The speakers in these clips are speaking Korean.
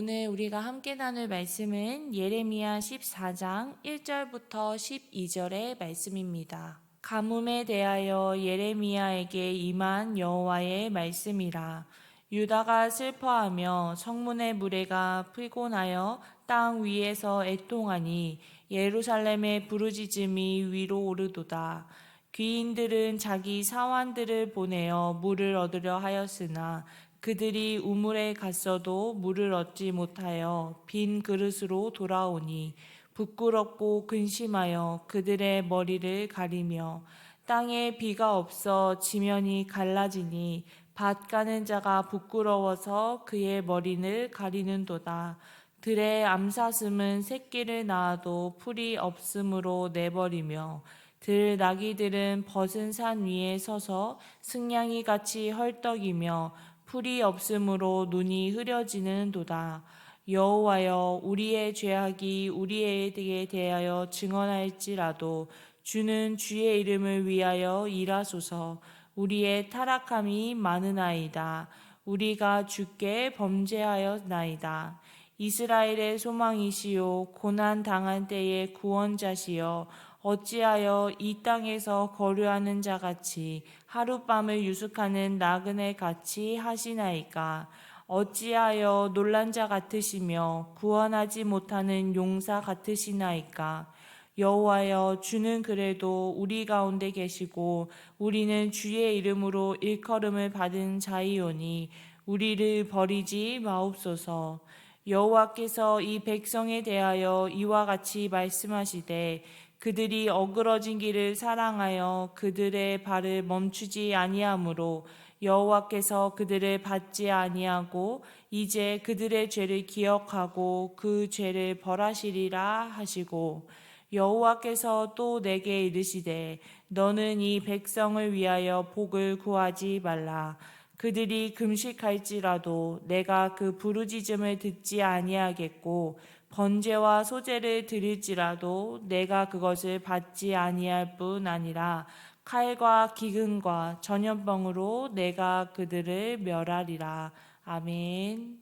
오늘 우리가 함께 나눌 말씀은 예레미야 14장 1절부터 12절의 말씀입니다. 가뭄에 대하여 예레미야에게 임한 여호와의 말씀이라. 유다가 슬퍼하며 성문의 무례가 피곤하여 땅 위에서 애통하니 예루살렘의 부르짖음이 위로 오르도다. 귀인들은 자기 사환들을 보내어 물을 얻으려 하였으나 그들이 우물에 갔어도 물을 얻지 못하여 빈 그릇으로 돌아오니 부끄럽고 근심하여 그들의 머리를 가리며 땅에 비가 없어 지면이 갈라지니 밭 가는 자가 부끄러워서 그의 머리를 가리는도다. 들의 암사슴은 새끼를 낳아도 풀이 없으므로 내버리며 들 나귀들은 벗은 산 위에 서서 승냥이 같이 헐떡이며 풀이 없으므로 눈이 흐려지는도다. 여호와여 우리의 죄악이 우리에게 대하여 증언할지라도 주는 주의 이름을 위하여 일하소서 우리의 타락함이 많으나이다. 우리가 주께 범죄하였나이다. 이스라엘의 소망이시요 고난 당한 때의 구원자시여 어찌하여 이 땅에서 거류하는 자 같이 하룻밤을 유숙하는 나그네 같이 하시나이까? 어찌하여 놀란 자 같으시며 구원하지 못하는 용사 같으시나이까? 여호와여 주는 그래도 우리 가운데 계시고 우리는 주의 이름으로 일컬음을 받은 자이오니 우리를 버리지 마옵소서 여호와께서 이 백성에 대하여 이와 같이 말씀하시되 그들이 어그러진 길을 사랑하여 그들의 발을 멈추지 아니하므로 여호와께서 그들을 받지 아니하고 이제 그들의 죄를 기억하고 그 죄를 벌하시리라 하시고 여호와께서 또 내게 이르시되 너는 이 백성을 위하여 복을 구하지 말라 그들이 금식할지라도 내가 그 부르짖음을 듣지 아니하겠고 번제와 소제를 드릴지라도 내가 그것을 받지 아니할 뿐 아니라 칼과 기근과 전염병으로 내가 그들을 멸하리라. 아멘.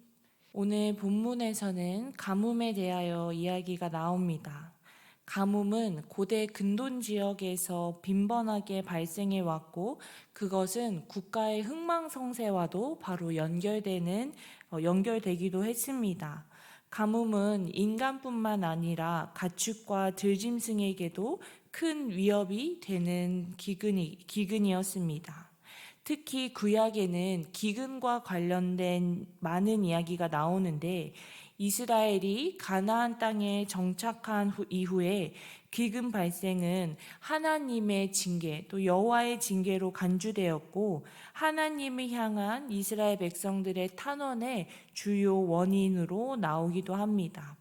오늘 본문에서는 가뭄에 대하여 이야기가 나옵니다. 가뭄은 고대 근돈 지역에서 빈번하게 발생해 왔고 그것은 국가의 흥망성쇠와도 바로 연결되는 어, 연결되기도 했습니다. 가뭄은 인간뿐만 아니라 가축과 들짐승에게도 큰 위협이 되는 기근이, 기근이었습니다. 특히 구약에는 기근과 관련된 많은 이야기가 나오는데 이스라엘이 가나안 땅에 정착한 후, 이후에 기근 발생은 하나님의 징계 또 여호와의 징계로 간주되었고 하나님을 향한 이스라엘 백성들의 탄원의 주요 원인으로 나오기도 합니다.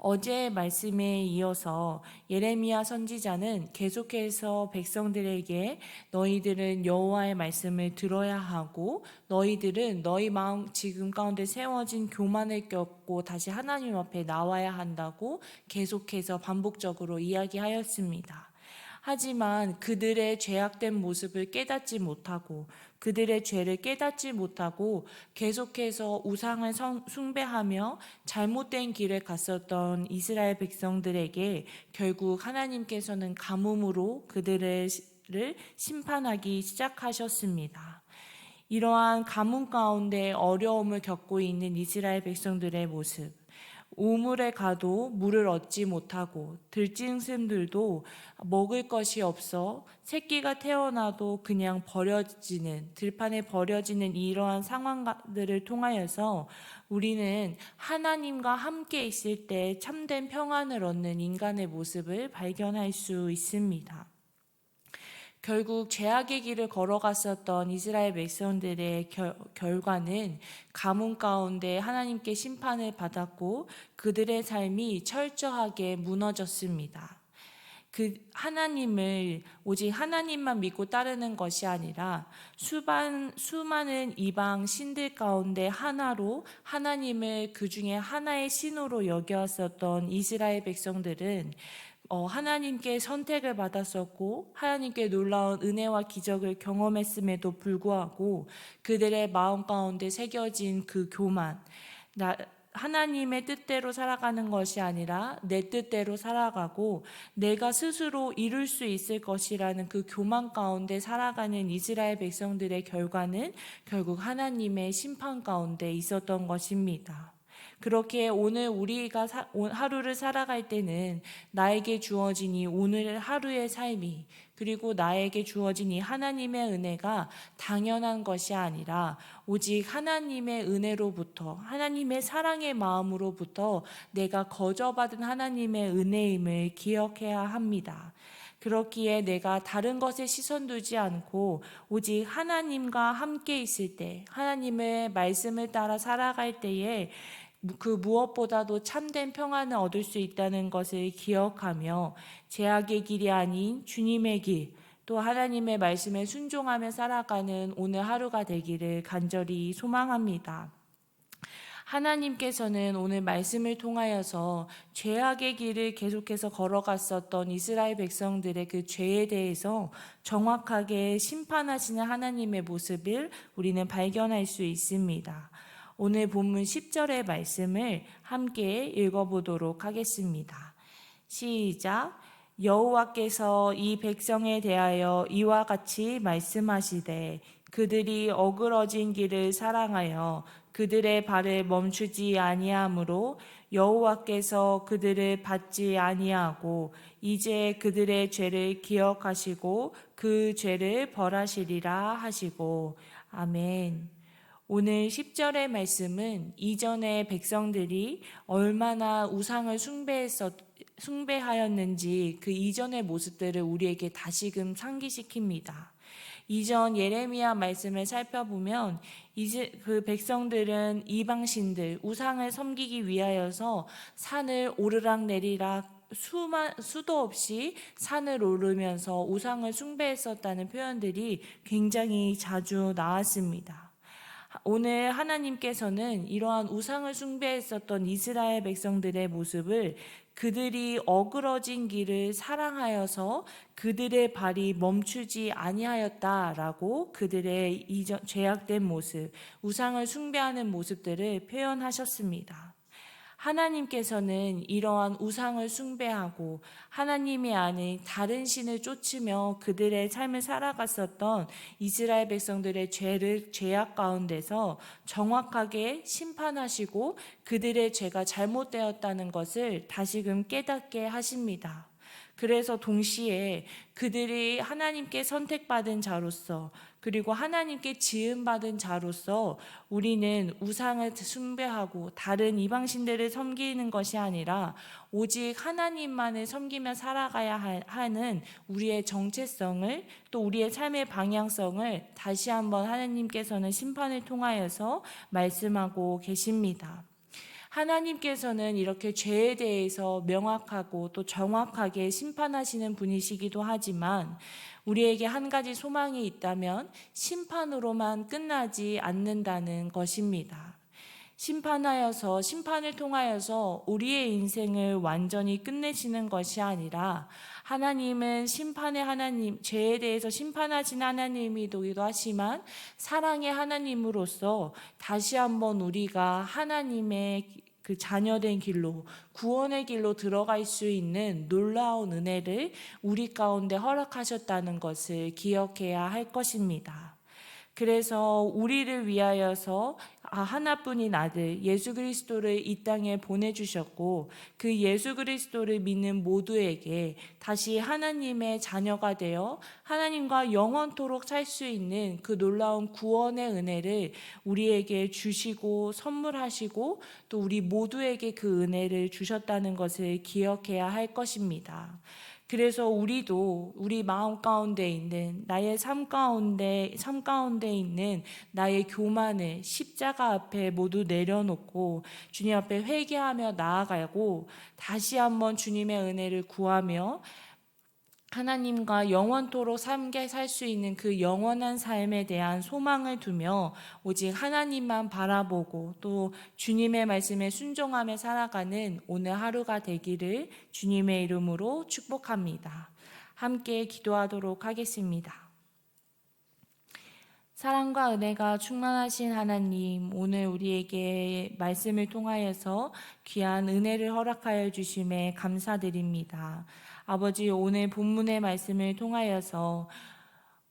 어제 말씀에 이어서 예레미야 선지자는 계속해서 백성들에게 너희들은 여호와의 말씀을 들어야 하고 너희들은 너희 마음 지금 가운데 세워진 교만을 겪고 다시 하나님 앞에 나와야 한다고 계속해서 반복적으로 이야기하였습니다. 하지만 그들의 죄악된 모습을 깨닫지 못하고 그들의 죄를 깨닫지 못하고 계속해서 우상을 숭배하며 잘못된 길을 갔었던 이스라엘 백성들에게 결국 하나님께서는 가뭄으로 그들을 심판하기 시작하셨습니다. 이러한 가뭄 가운데 어려움을 겪고 있는 이스라엘 백성들의 모습. 우물에 가도 물을 얻지 못하고 들짐승들도 먹을 것이 없어 새끼가 태어나도 그냥 버려지는 들판에 버려지는 이러한 상황들을 통하여서 우리는 하나님과 함께 있을 때 참된 평안을 얻는 인간의 모습을 발견할 수 있습니다. 결국 죄악의 길을 걸어갔었던 이스라엘 백성들의 결, 결과는 가뭄 가운데 하나님께 심판을 받았고 그들의 삶이 철저하게 무너졌습니다. 그 하나님을 오직 하나님만 믿고 따르는 것이 아니라 수반, 수많은 이방 신들 가운데 하나로 하나님을 그 중에 하나의 신으로 여겨왔었던 이스라엘 백성들은 어, 하나님께 선택을 받았었고 하나님께 놀라운 은혜와 기적을 경험했음에도 불구하고 그들의 마음 가운데 새겨진 그 교만 나 하나님의 뜻대로 살아가는 것이 아니라 내 뜻대로 살아가고 내가 스스로 이룰 수 있을 것이라는 그 교만 가운데 살아가는 이스라엘 백성들의 결과는 결국 하나님의 심판 가운데 있었던 것입니다. 그렇게 오늘 우리가 사- 오- 하루를 살아갈 때는 나에게 주어진 이 오늘 하루의 삶이 그리고 나에게 주어진 이 하나님의 은혜가 당연한 것이 아니라 오직 하나님의 은혜로부터 하나님의 사랑의 마음으로부터 내가 거저받은 하나님의 은혜임을 기억해야 합니다. 그렇기에 내가 다른 것에 시선 두지 않고 오직 하나님과 함께 있을 때 하나님의 말씀을 따라 살아갈 때에 그 무엇보다도 참된 평안을 얻을 수 있다는 것을 기억하며 제약의 길이 아닌 주님의 길, 또 하나님의 말씀에 순종하며 살아가는 오늘 하루가 되기를 간절히 소망합니다. 하나님께서는 오늘 말씀을 통하여서 죄악의 길을 계속해서 걸어갔었던 이스라엘 백성들의 그 죄에 대해서 정확하게 심판하시는 하나님의 모습을 우리는 발견할 수 있습니다. 오늘 본문 10절의 말씀을 함께 읽어보도록 하겠습니다. 시작. 여호와께서 이 백성에 대하여 이와 같이 말씀하시되 그들이 어그러진 길을 사랑하여 그들의 발을 멈추지 아니하므로 여호와께서 그들을 받지 아니하고 이제 그들의 죄를 기억하시고 그 죄를 벌하시리라 하시고 아멘. 오늘 10절의 말씀은 이전에 백성들이 얼마나 우상을 숭배했었, 숭배하였는지 그 이전의 모습들을 우리에게 다시금 상기시킵니다. 이전 예레미야 말씀을 살펴보면 이제 그 백성들은 이방신들 우상을 섬기기 위하여서 산을 오르락 내리락 수만 수도 없이 산을 오르면서 우상을 숭배했었다는 표현들이 굉장히 자주 나왔습니다. 오늘 하나님께서는 이러한 우상을 숭배했었던 이스라엘 백성들의 모습을 그들이 어그러진 길을 사랑하여서 그들의 발이 멈추지 아니하였다라고 그들의 이전 죄악된 모습, 우상을 숭배하는 모습들을 표현하셨습니다. 하나님께서는 이러한 우상을 숭배하고 하나님이 아닌 다른 신을 쫓으며 그들의 삶을 살아갔었던 이스라엘 백성들의 죄를 죄악 가운데서 정확하게 심판하시고 그들의 죄가 잘못되었다는 것을 다시금 깨닫게 하십니다. 그래서 동시에 그들이 하나님께 선택받은 자로서 그리고 하나님께 지음받은 자로서 우리는 우상을 숭배하고 다른 이방신들을 섬기는 것이 아니라 오직 하나님만을 섬기며 살아가야 하는 우리의 정체성을 또 우리의 삶의 방향성을 다시 한번 하나님께서는 심판을 통하여서 말씀하고 계십니다. 하나님께서는 이렇게 죄에 대해서 명확하고 또 정확하게 심판하시는 분이시기도 하지만 우리에게 한 가지 소망이 있다면 심판으로만 끝나지 않는다는 것입니다. 심판하여서 심판을 통하여서 우리의 인생을 완전히 끝내시는 것이 아니라 하나님은 심판의 하나님, 죄에 대해서 심판하신 하나님이기도 하지만 사랑의 하나님으로서 다시 한번 우리가 하나님의 그 자녀된 길로 구원의 길로 들어갈 수 있는 놀라운 은혜를 우리 가운데 허락하셨다는 것을 기억해야 할 것입니다. 그래서 우리를 위하여서 아, 하나뿐인 아들 예수 그리스도를 이 땅에 보내주셨고 그 예수 그리스도를 믿는 모두에게 다시 하나님의 자녀가 되어 하나님과 영원토록 살 수 있는 그 놀라운 구원의 은혜를 우리에게 주시고 선물하시고 또 우리 모두에게 그 은혜를 주셨다는 것을 기억해야 할 것입니다. 그래서 우리도 우리 마음 가운데 있는 나의 삶 가운데 삶 가운데 있는 나의 교만을 십자가 앞에 모두 내려놓고 주님 앞에 회개하며 나아가고 다시 한번 주님의 은혜를 구하며 하나님과 영원토록 함께 살수 있는 그 영원한 삶에 대한 소망을 두며 오직 하나님만 바라보고 또 주님의 말씀에 순종하며 살아가는 오늘 하루가 되기를 주님의 이름으로 축복합니다. 함께 기도하도록 하겠습니다. 사랑과 은혜가 충만하신 하나님, 오늘 우리에게 말씀을 통하여서 귀한 은혜를 허락하여 주심에 감사드립니다. 아버지, 오늘 본문의 말씀을 통하여서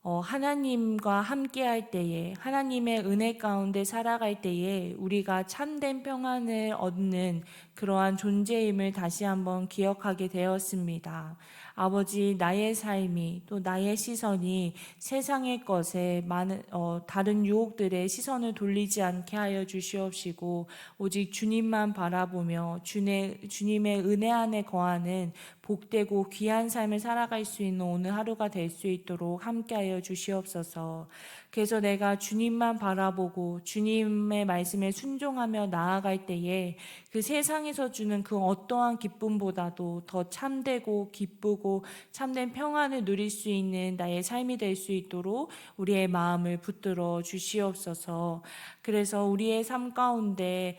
어, 하나님과 함께 할 때에, 하나님의 은혜 가운데 살아갈 때에 우리가 참된 평안을 얻는 그러한 존재임을 다시 한번 기억하게 되었습니다. 아버지, 나의 삶이 또 나의 시선이 세상의 것에 많은, 어, 다른 유혹들의 시선을 돌리지 않게 하여 주시옵시고, 오직 주님만 바라보며 주의, 주님의 은혜 안에 거하는 복되고 귀한 삶을 살아갈 수 있는 오늘 하루가 될 수 있도록 함께하여 주시옵소서. 그래서 내가 주님만 바라보고 주님의 말씀에 순종하며 나아갈 때에 그 세상에서 주는 그 어떠한 기쁨보다도 더 참되고 기쁘 고 참된 평안을 누릴 수 있는 나의 삶이 될 수 있도록 우리의 마음을 붙들어 주시옵소서. 그래서 우리의 삶 가운데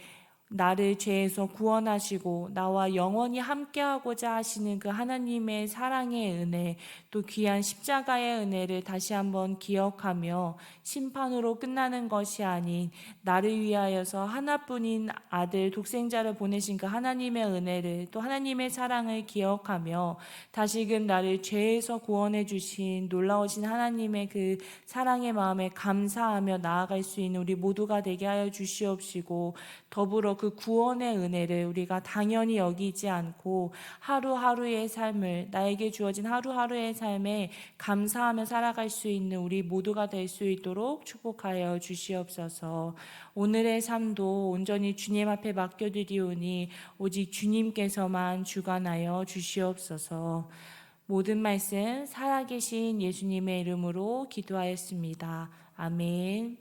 나를 죄에서 구원하시고 나와 영원히 함께하고자 하시는 그 하나님의 사랑의 은혜, 또 귀한 십자가의 은혜를 다시 한번 기억하며 심판으로 끝나는 것이 아닌 나를 위하여서 하나뿐인 아들 독생자를 보내신 그 하나님의 은혜를 또 하나님의 사랑을 기억하며 다시금 나를 죄에서 구원해 주신 놀라우신 하나님의 그 사랑의 마음에 감사하며 나아갈 수 있는 우리 모두가 되게 하여 주시옵시고 더불어 그 구원의 은혜를 우리가 당연히 여기지 않고 하루하루의 삶을 나에게 주어진 하루하루의 삶에 감사하며 살아갈 수 있는 우리 모두가 될 수 있도록 축복하여 주시옵소서. 오늘의 삶도 온전히 주님 앞에 맡겨드리오니 오직 주님께서만 주관하여 주시옵소서. 모든 말씀 살아계신 예수님의 이름으로 기도하였습니다. 아멘.